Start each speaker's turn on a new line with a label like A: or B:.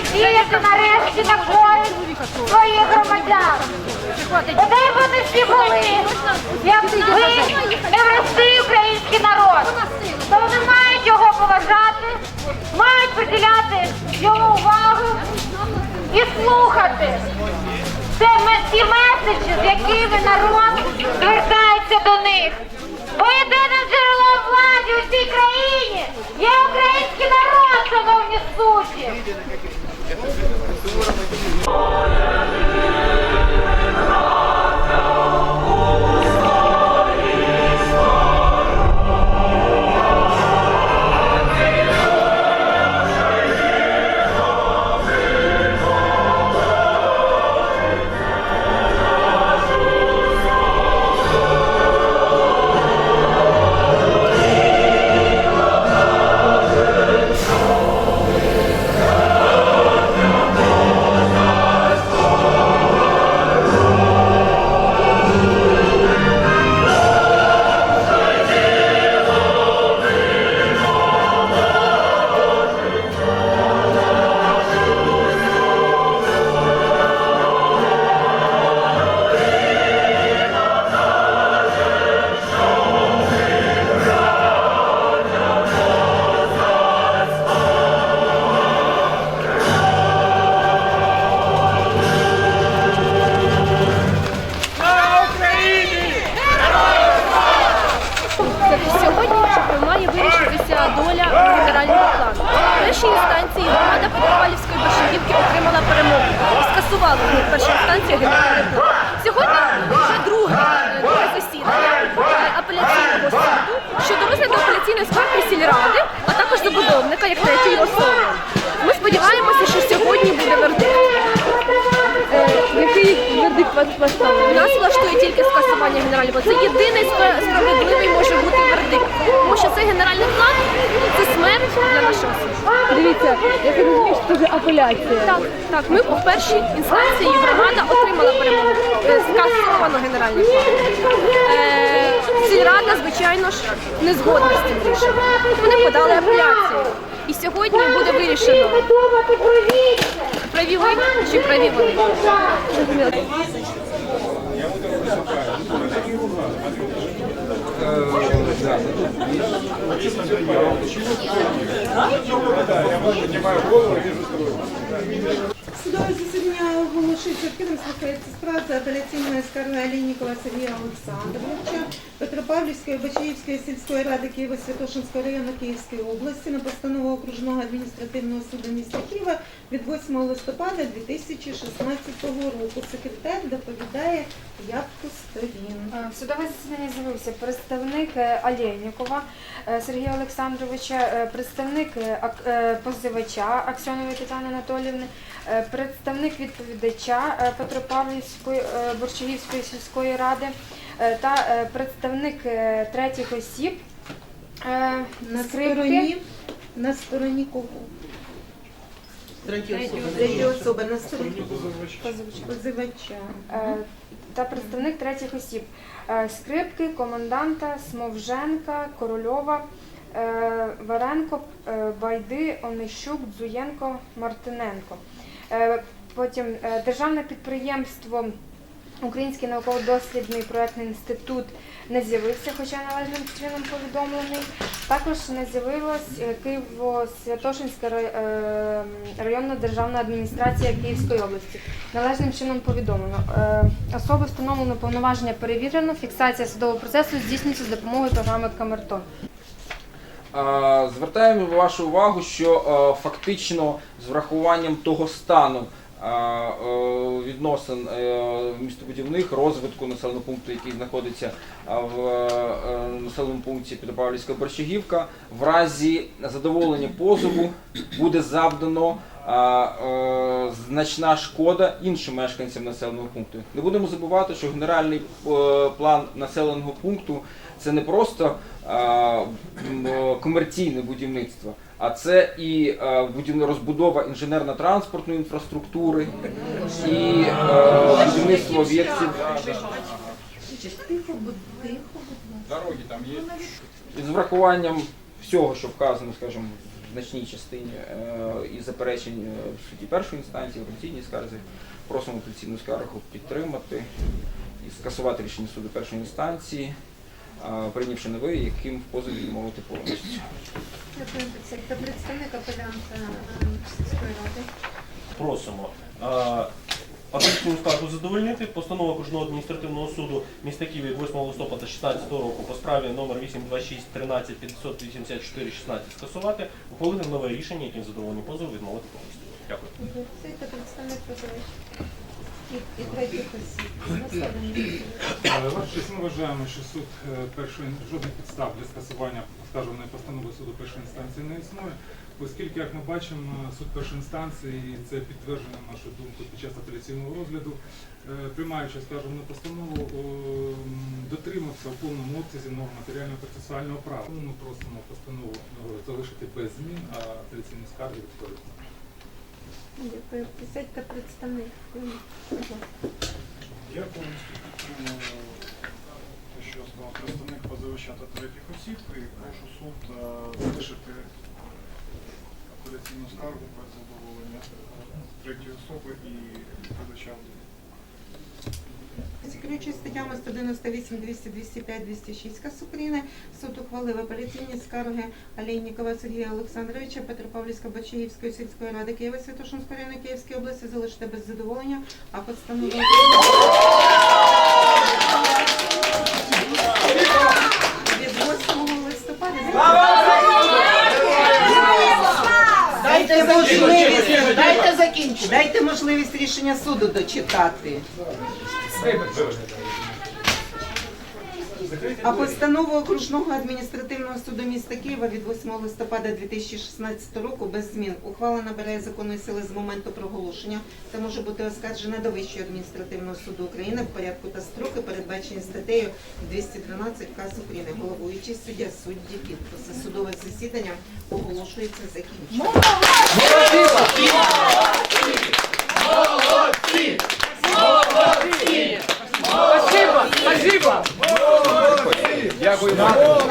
A: діяти нарешті на користь своїх громадян. Б вони всі були, як ви не врости український народ, то вони мають його поважати, мають приділяти йому увагу і слухати. Це ті меседжі, з якими народ звертається до них. Бо єдиним джерелом влади у цій країні є український
B: Скасувала в першій інстанції генеральний. Сьогодні вже друге, друге засідання е, апеляційного суду щодо розгляду апеляційної скарги сільради, а також забудовника як третьої особи. Вас влаштовує? Нас влаштує тільки скасування генерального плану. Це єдиний спра- справедливий може бути вердикт. Тому що цей генеральний план це смерть для нашого суду.
C: Дивіться, я так розумію, що це вже апеляція.
B: Так, так, ми в першій інстанції громада отримала перемогу. Е, Скасовано генеральний план. Е, сільрада, звичайно ж, не згодна з цим рішенням. Вони подали апеляцію. І сьогодні буде вирішено, праві ви чи праві вони. Я вам почему-то... Я вам поднимаю голову и вижу строить.
D: Судове засідання оголошується відкритим слухається справа за апеляційною скаргою Алінікова Сергія Олександровича Петропавлівської Бачаївської сільської ради Києво-Святошинського району Київської області на постанову окружного адміністративного суду міста Києва від 8 листопада 2016 року. Секретар доповідає явку сторін.
E: Е, судове засідання з'явився представник е, Алєнікова е, Сергія Олександровича, представник позивача Аксьонової Тетяни Анатоліївни, представник відповідача е, Петропавлівської е, сільської ради та представник третіх осіб.
D: На
E: скрипки.
D: стороні, на стороні кого? На стороні позивача.
E: Та представник третіх осіб. Скрипки, команданта, Смовженка, Корольова, е, Варенко, Байди, Онищук, Дзуєнко, Мартиненко. Е, Потім е, державне підприємство Український науково-дослідний проектний інститут не з'явився, хоча належним чином повідомлений. Також не з'явилась е, Києво-Святошинська районна державна адміністрація Київської області. Належним чином повідомлено. Особи встановлено повноваження перевірено. Фіксація судового процесу здійснюється з допомогою програми Камертон.
F: Е, Звертаємо вашу увагу, що е, фактично з врахуванням того стану е, відносин містобудівних розвитку населеного пункту, який знаходиться в населеному пункті Петропавлівська Борщагівка, в разі задоволення позову буде завдано е, е, значна шкода іншим мешканцям населеного пункту. Не будемо забувати, що генеральний е, план населеного пункту це не просто е, е, комерційне будівництво, а це і е, будівна розбудова інженерно-транспортної інфраструктури, і е, будівництво об'єктів. І з врахуванням всього, що вказано, скажімо, значній частині е, і заперечень е, в суді першої інстанції, в апеляційній скарзі. Просимо апеляційну скаргу підтримати і скасувати рішення суду першої інстанції, е, прийнявши новий, яким в позові відмовити повністю.
D: Представник апелянта е, сільської ради.
G: Просимо. Апеляційну скаргу задовольнити. Постанова окружного адміністративного суду міста Києва від 8 листопада 2016 року по справі номер 826 13 584 16 скасувати, ухвалити нове рішення, яким задоволені позову відмовити повністю. Дякую.
D: Це представник позивач. І,
H: ми вважаємо, що суд е, першої жодних підстав для скасування оскаржуваної постанови суду першої інстанції не існує, оскільки, як ми бачимо, суд першої інстанції, і це підтверджено нашу думку під час апеляційного розгляду, е, приймаючи оскаржувану постанову, дотримався в повному обсязі норм матеріального процесуального права. Тому Ми просимо постанову е, залишити без змін, а апеляційні скарги відповідно.
D: Дякую. Присядь та представник.
I: Я повністю підтримую те, що сказав представник позивача та третіх осіб, і прошу суд е, залишити апеляційну скаргу без задоволення е, третьої особи і відповідача.
D: Керуючись статтями 198, 200, 205, 206 КАС України, суд ухвалив апеляційні скарги Алейнікова Сергія Олександровича, Петропавлівської Бачаївської сільської ради Києва Святошинської району Київської області залишити без задоволення, а постанову
J: Дайте можливість, дайте закінчити, дайте можливість рішення суду дочитати.
D: А постанову окружного адміністративного суду міста Києва від 8 листопада 2016 року без змін ухвала набирає законної сили з моменту проголошення та може бути оскаржена до Вищого адміністративного суду України в порядку та строки, передбачені статтею 212 КАС України. Головуючий суддя судді підписи. Судове засідання оголошується закінченим.
F: Yeah.